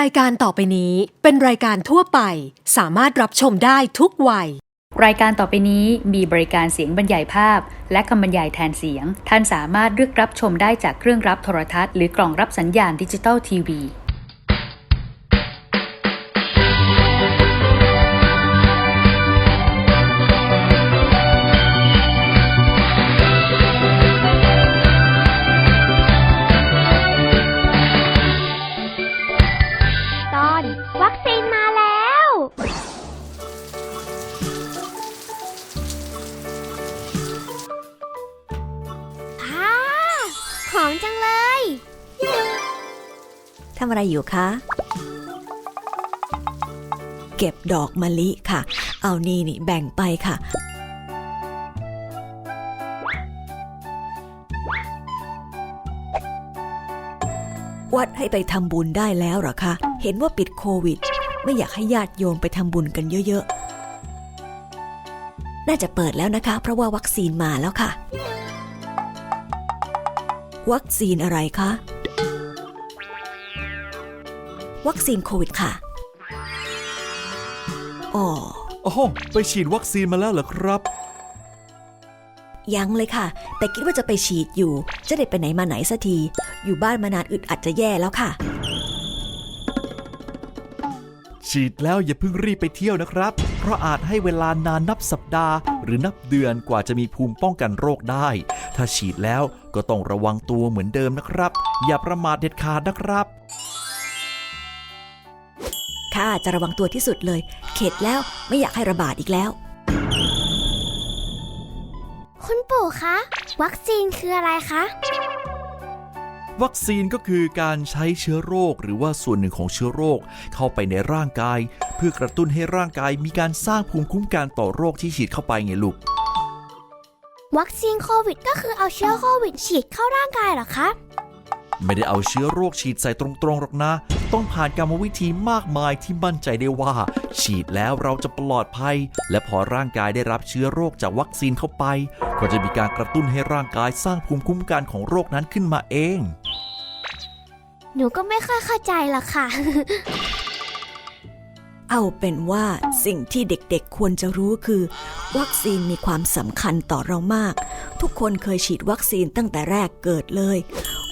รายการต่อไปนี้เป็นรายการทั่วไป สามารถรับชมได้ทุกวัย รายการต่อไปนี้มีบริการเสียงบรรยายภาพ และคำบรรยายแทนเสียง ท่านสามารถเลือกรับชมได้จากเครื่องรับโทรทัศน์หรือกล่องรับสัญญาณดิจิตอลทีวี อมจังเลย ทำอะไรอยู่คะ เก็บดอกมะลิค่ะ เอานี่นี่แบ่งไปค่ะ วัดให้ไปทำบุญได้แล้วหรอคะ เห็นว่าปิดโควิด ไม่อยากให้ญาติโยมไปทำบุญกันเยอะๆ น่าจะเปิดแล้วนะคะ เพราะว่าวัคซีนมาแล้วค่ะ วัคซีนอะไรคะ วัคซีนโควิดค่ะ อ๋อโอ้โหไปฉีดวัคซีนมาแล้วเหรอครับ ยังเลยค่ะ แต่คิดว่าจะไปฉีดอยู่ จะได้ไปไหนมาไหนสักที อยู่บ้านมานานอึดอัดจะแย่แล้วค่ะ ฉีดแล้วอย่าเพิ่งรีบไปเที่ยวนะครับ เพราะอาจให้เวลานานนับสัปดาห์ หรือนับเดือนกว่าจะมีภูมิป้องกันโรคได้ ถ้าฉีดแล้วก็ต้องระวังตัวเหมือนเดิมนะครับ อย่าประมาทเด็ดขาดนะครับค่ะจะระวังตัวที่สุดเลย เข็ดแล้วไม่อยากให้ระบาดอีกแล้ว คุณปู่คะ วัคซีนคืออะไรคะ วัคซีนก็คือการใช้เชื้อโรคหรือว่าส่วนหนึ่งของเชื้อโรค เข้าไปในร่างกาย เพื่อกระตุ้นให้ร่างกายมีการสร้างภูมิคุ้มกันต่อโรคที่ฉีดเข้าไปไงลูก วัคซีนโควิด ก็คือเอาเชื้อโควิด ฉีดเข้าร่างกายเหรอคะไม่ได้เอาเชื้อโรคฉีดใส่ตรงๆหรอกนะ ต้องผ่านกรรมวิธีมากมายที่มั่นใจได้ว่า ฉีดแล้วเราจะปลอดภัย และพอร่างกายได้รับเชื้อโรคจากวัคซีนเข้าไป ก็จะมีการกระตุ้นให้ร่างกายสร้างภูมิคุ้มกันของโรคนั้นขึ้นมาเอง หนูก็ไม่ค่อยเข้าใจหรอกค่ะ เอาเป็นว่าสิ่งที่เด็กๆควรจะรู้คือ วัคซีนมีความสำคัญต่อเรามาก ทุกคนเคยฉีดวัคซีนตั้งแต่แรกเกิดเลย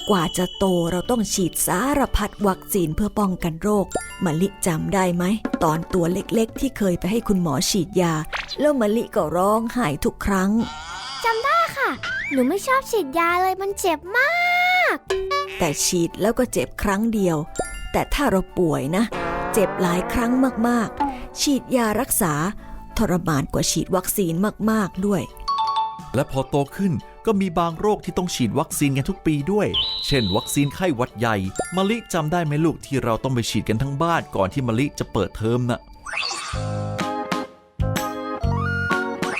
กว่าจะโตเราต้องฉีดสารพัดวัคซีนเพื่อป้องกันโรคมะลิจำได้ไหม ตอนตัวเล็กๆ ที่เคยไปให้คุณหมอฉีดยา แล้วมะลิก็ร้องไห้ทุกครั้งจำได้ค่ะ หนูไม่ชอบฉีดยาเลยมันเจ็บมาก แต่ฉีดแล้วก็เจ็บครั้งเดียว แต่ถ้าเราป่วยนะ เจ็บหลายครั้งมากๆ ฉีดยารักษาทรมานกว่าฉีดวัคซีนมากๆด้วย และพอโตขึ้นก็มีบางโรคที่ต้องฉีดวัคซีนกันทุกปีด้วย เช่น วัคซีนไข้หวัดใหญ่มะลิจำได้ไหมลูกที่เราต้องไปฉีดกันทั้งบ้านก่อนที่มะลิจะเปิดเทอมน่ะ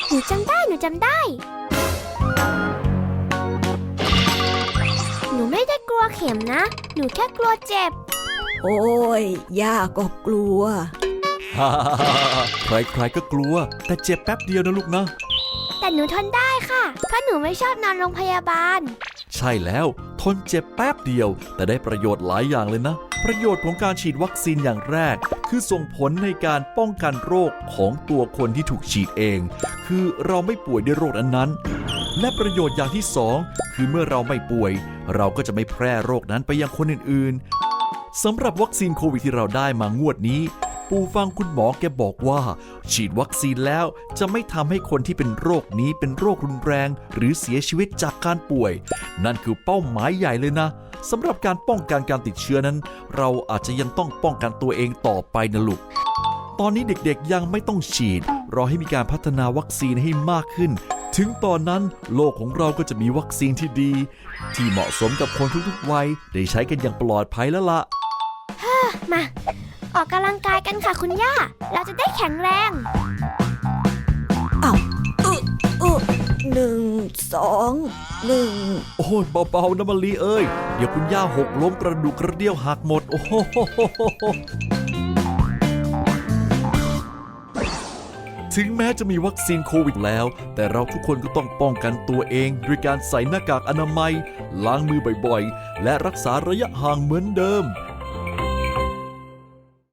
หนูจำได้หนูจำได้ หนูไม่ได้กลัวเข็มนะ หนูแค่กลัวเจ็บ โอ้ย ย่าก็กลัวฮ่าใครๆก็กลัว แต่เจ็บแป๊บเดียวนะลูกนะ แต่หนูทนได้ค่ะ เพราะหนูไม่ชอบนอนโรงพยาบาล ใช่แล้วทนเจ็บแป๊บเดียว แต่ได้ประโยชน์หลายอย่างเลยนะ ประโยชน์ของการฉีดวัคซีนอย่างแรก คือส่งผลในการป้องกันโรคของตัวคนที่ถูกฉีดเอง คือเราไม่ป่วยด้วยโรคนั้นๆและประโยชน์อย่างที่สองคือเมื่อเราไม่ป่วย เราก็จะไม่แพร่โรคนั้นไปยังคนอื่นๆ สำหรับวัคซีนโควิดที่เราได้มางวดนี้ ปู่ฟังคุณหมอแกบอกว่า ฉีดวัคซีนแล้วจะไม่ทำให้คนที่เป็นโรคนี้เป็นโรครุนแรง หรือเสียชีวิตจากการป่วย นั่นคือเป้าหมายใหญ่เลยนะสำหรับการป้องกันการติดเชื้อนั้น เราอาจจะยังต้องป้องกันตัวเองต่อไปนะลูกตอนนี้เด็กๆยังไม่ต้องฉีด รอให้มีการพัฒนาวัคซีนให้มากขึ้น ถึงตอนนั้นโลกของเราก็จะมีวัคซีนที่ดี ที่เหมาะสมกับคนทุกๆวัยได้ใช้กันอย่างปลอดภัยแล้วล่ะ มา ออกกำลังกายกันค่ะคุณย่า เราจะได้แข็งแรงเอาอึอึหนึ่งสองหนึ่งโอ้ยเบาๆนะมะลีเอ้ย เดี๋ยวคุณย่าหกล้มกระดูกกระเดี่ยวหักหมด โอ้โหถึงแม้จะมีวัคซีนโควิดแล้ว แต่เราทุกคนก็ต้องป้องกันตัวเอง ด้วยการใส่หน้ากากอนามัย ล้างมือบ่อยๆ และรักษาระยะห่างเหมือนเดิม